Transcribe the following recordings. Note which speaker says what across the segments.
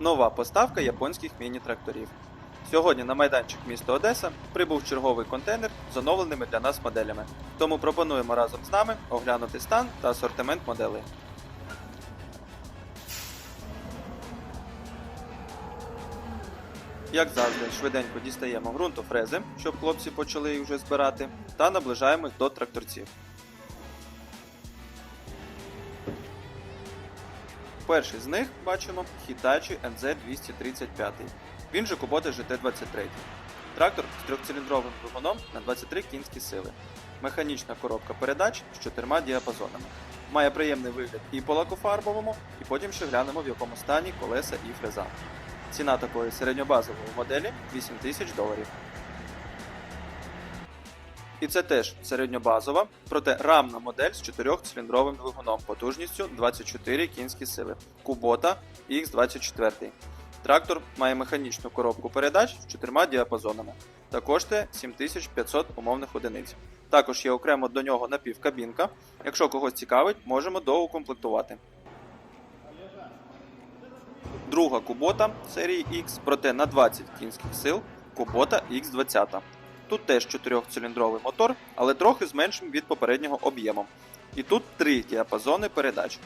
Speaker 1: Нова поставка японських міні-тракторів. Сьогодні на майданчик міста Одеса прибув черговий контейнер з оновленими для нас моделями. Тому пропонуємо разом з нами оглянути стан та асортимент моделей. Як завжди, швиденько дістаємо ґрунтофрези, щоб хлопці почали їх вже збирати, та наближаємось до тракторців. Перший з них бачимо Hitachi NZ235. Він же Kubota GT23. Трактор з трьохциліндровим двигуном на 23 кінські сили. Механічна коробка передач з чотирма діапазонами. Має приємний вигляд і по лакофарбовому, і потім ще глянемо в якому стані колеса і фреза. Ціна такої середньобазової моделі 8000 доларів. І це теж середньобазова, проте рамна модель з 4-циліндровим двигуном потужністю 24 кінські сили Kubota X24. Трактор має механічну коробку передач з чотирма діапазонами та коштує 7500 умовних одиниць. Також є окремо до нього напівкабінка. Якщо когось цікавить, можемо доукомплектувати. Друга кубота серії X, проте на 20 кінських сил Kubota X20. Тут теж 4-циліндровий мотор, але трохи з меншим від попереднього об'ємом. І тут три діапазони передач.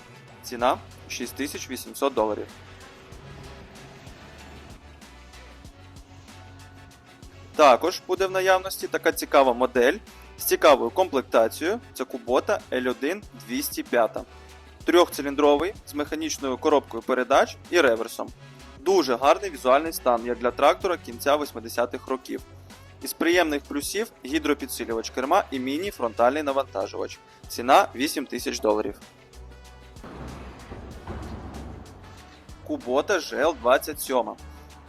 Speaker 1: Ціна 6800 доларів. Також буде в наявності така цікава модель з цікавою комплектацією. Це Kubota L1 205. Трьохциліндровий з механічною коробкою передач і реверсом. Дуже гарний візуальний стан, як для трактора кінця 80-х років. Із приємних плюсів гідропідсилювач керма і міні-фронтальний навантажувач. Ціна 8000 доларів. Kubota GL27.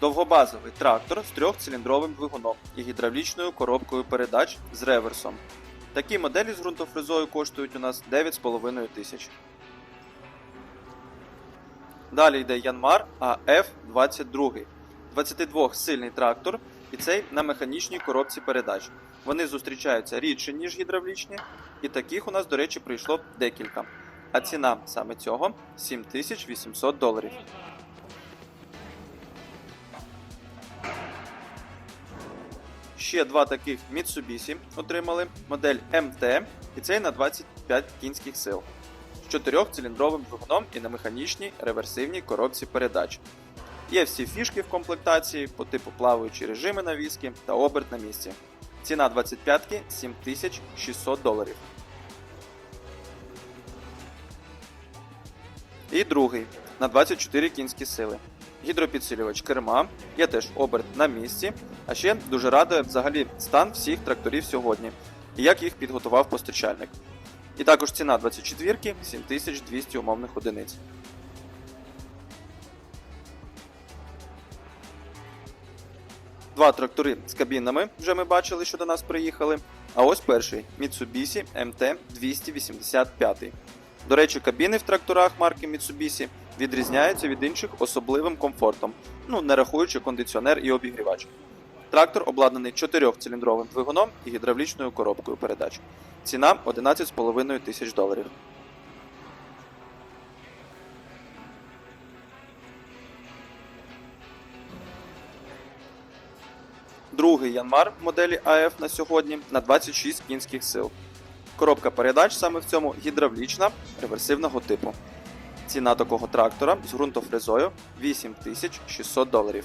Speaker 1: Довгобазовий трактор з трьохциліндровим двигуном і гідравлічною коробкою передач з реверсом. Такі моделі з ґрунтофрезою коштують у нас 9,5 тисяч. Далі йде Янмар AF22. 22-сильний трактор і цей на механічній коробці передач. Вони зустрічаються рідше, ніж гідравлічні, і таких у нас, до речі, прийшло декілька. А ціна саме цього 7800 доларів. Ще два таких Mitsubishi отримали модель MT і цей на 25 кінських сил з 4-циліндровим двигуном і на механічній реверсивній коробці передач. Є всі фішки в комплектації по типу плаваючі режими навіски та оберт на місці. Ціна 25-ки 7600 доларів. І другий на 24 кінські сили. Гідропідсилювач керма, є теж оберт на місці, а ще дуже радує взагалі стан всіх тракторів сьогодні і як їх підготував постачальник. І також ціна 24-ки 7200 умовних одиниць. Два трактори з кабінами вже ми бачили, що до нас приїхали. А ось перший Mitsubishi MT285. До речі, кабіни в тракторах марки Mitsubishi відрізняються від інших особливим комфортом, ну не рахуючи кондиціонер і обігрівач. Трактор обладнаний 4-циліндровим двигуном і гідравлічною коробкою передач. Ціна 11,5 тисяч доларів. Другий Янмар моделі AF на сьогодні на 26 кінських сил. Коробка передач саме в цьому гідравлічна реверсивного типу. Ціна такого трактора з ґрунтофрезою 8600 доларів.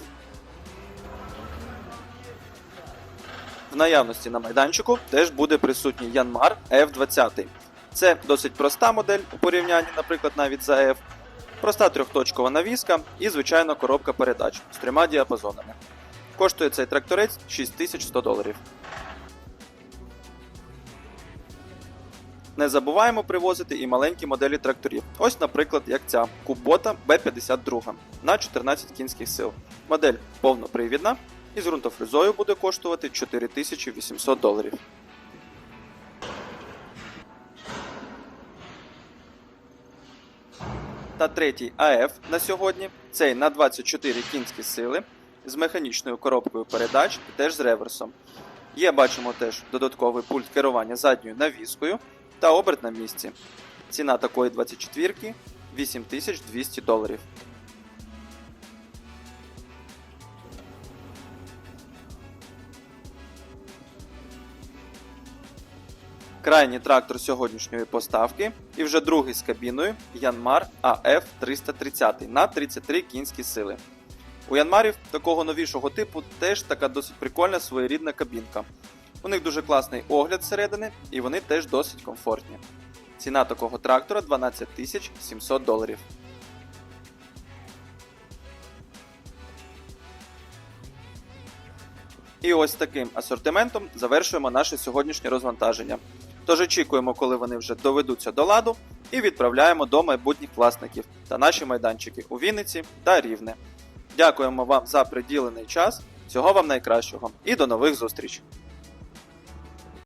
Speaker 1: В наявності на майданчику теж буде присутній Янмар F20. Це досить проста модель у порівнянні, наприклад, навіть за F. Проста трьохточкова навіска і, звичайно, коробка передач з трьома діапазонами. Коштує цей тракторець 6100 доларів. Не забуваємо привозити і маленькі моделі тракторів. Ось, наприклад, як ця Kubota B52 на 14 кінських сил. Модель повнопривідна і з ґрунтофрезою буде коштувати 4800 доларів. Та третій АФ на сьогодні цей на 24 кінські сили з механічною коробкою передач і теж з реверсом. Є, бачимо теж додатковий пульт керування задньою навіскою та оберт на місці. Ціна такої 24-ки 8200 доларів. Крайній трактор сьогоднішньої поставки і вже другий з кабіною Янмар АФ 330 на 33 кінські сили. У Янмарів такого новішого типу теж така досить прикольна своєрідна кабінка. У них дуже класний огляд зсередини і вони теж досить комфортні. Ціна такого трактора 12 700 доларів. І ось таким асортиментом завершуємо наше сьогоднішнє розвантаження. Тож очікуємо, коли вони вже доведуться до ладу, і відправляємо до майбутніх власників та наші майданчики у Вінниці та Рівне. Дякуємо вам за приділений час. Всього вам найкращого і до нових зустрічей!